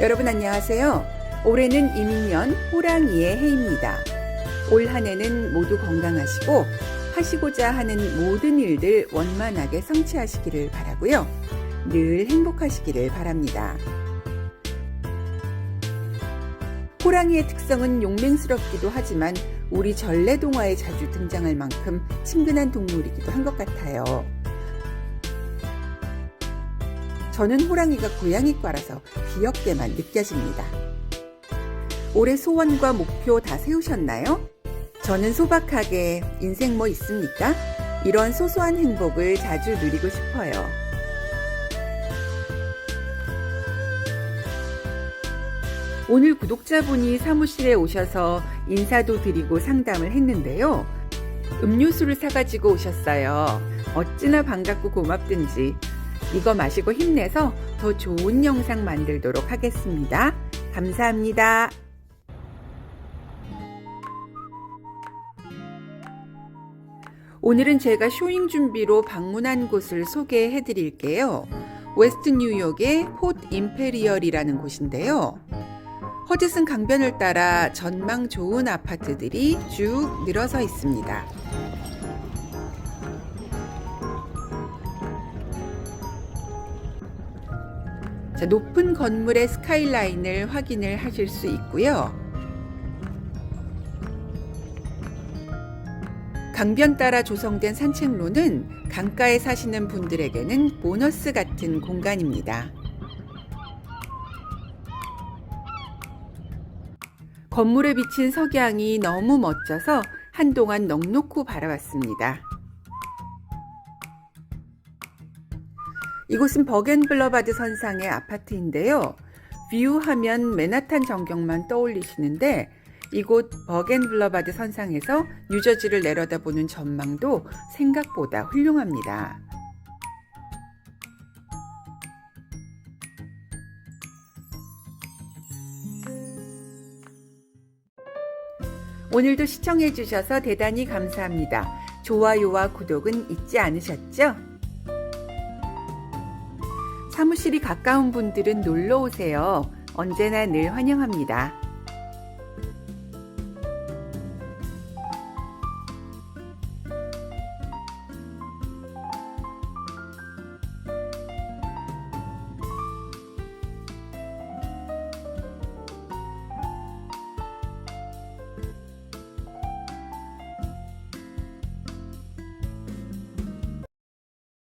여러분 안녕하세요. 올해는 이민년 호랑이의 해입니다. 올 한 해는 모두 건강하시고 하시고자 하는 모든 일들 원만하게 성취하시기를 바라고요. 늘 행복하시기를 바랍니다. 호랑이의 특성은 용맹스럽기도 하지만 우리 전래동화에 자주 등장할 만큼 친근한 동물이기도 한 것 같아요. 저는 호랑이가 고양이과라서 귀엽게만 느껴집니다. 올해 소원과 목표 다 세우셨나요? 저는 소박하게 인생 뭐 있습니까? 이런 소소한 행복을 자주 누리고 싶어요. 오늘 구독자분이 사무실에 오셔서 인사도 드리고 상담을 했는데요. 음료수를 사가지고 오셨어요. 어찌나 반갑고 고맙든지 이거 마시고 힘내서 더 좋은 영상 만들도록 하겠습니다. 감사합니다. 오늘은 제가 쇼잉 준비로 방문한 곳을 소개해 드릴게요. 웨스트 뉴욕의 폿 임페리얼이라는 곳인데요. 허드슨 강변을 따라 전망 좋은 아파트들이 쭉 늘어서 있습니다. 자, 높은 건물의 스카이라인을 확인을 하실 수 있고요. 강변 따라 조성된 산책로는 강가에 사시는 분들에게는 보너스 같은 공간입니다. 건물에 비친 석양이 너무 멋져서 한동안 넋놓고 바라봤습니다. 이곳은 버겐블러바드 선상의 아파트인데요. 뷰 하면 맨하탄 전경만 떠올리시는데 이곳 버겐블러바드 선상에서 뉴저지를 내려다보는 전망도 생각보다 훌륭합니다. 오늘도 시청해주셔서 대단히 감사합니다. 좋아요와 구독은 잊지 않으셨죠? 사무실이 가까운 분들은 놀러 오세요. 언제나 늘 환영합니다.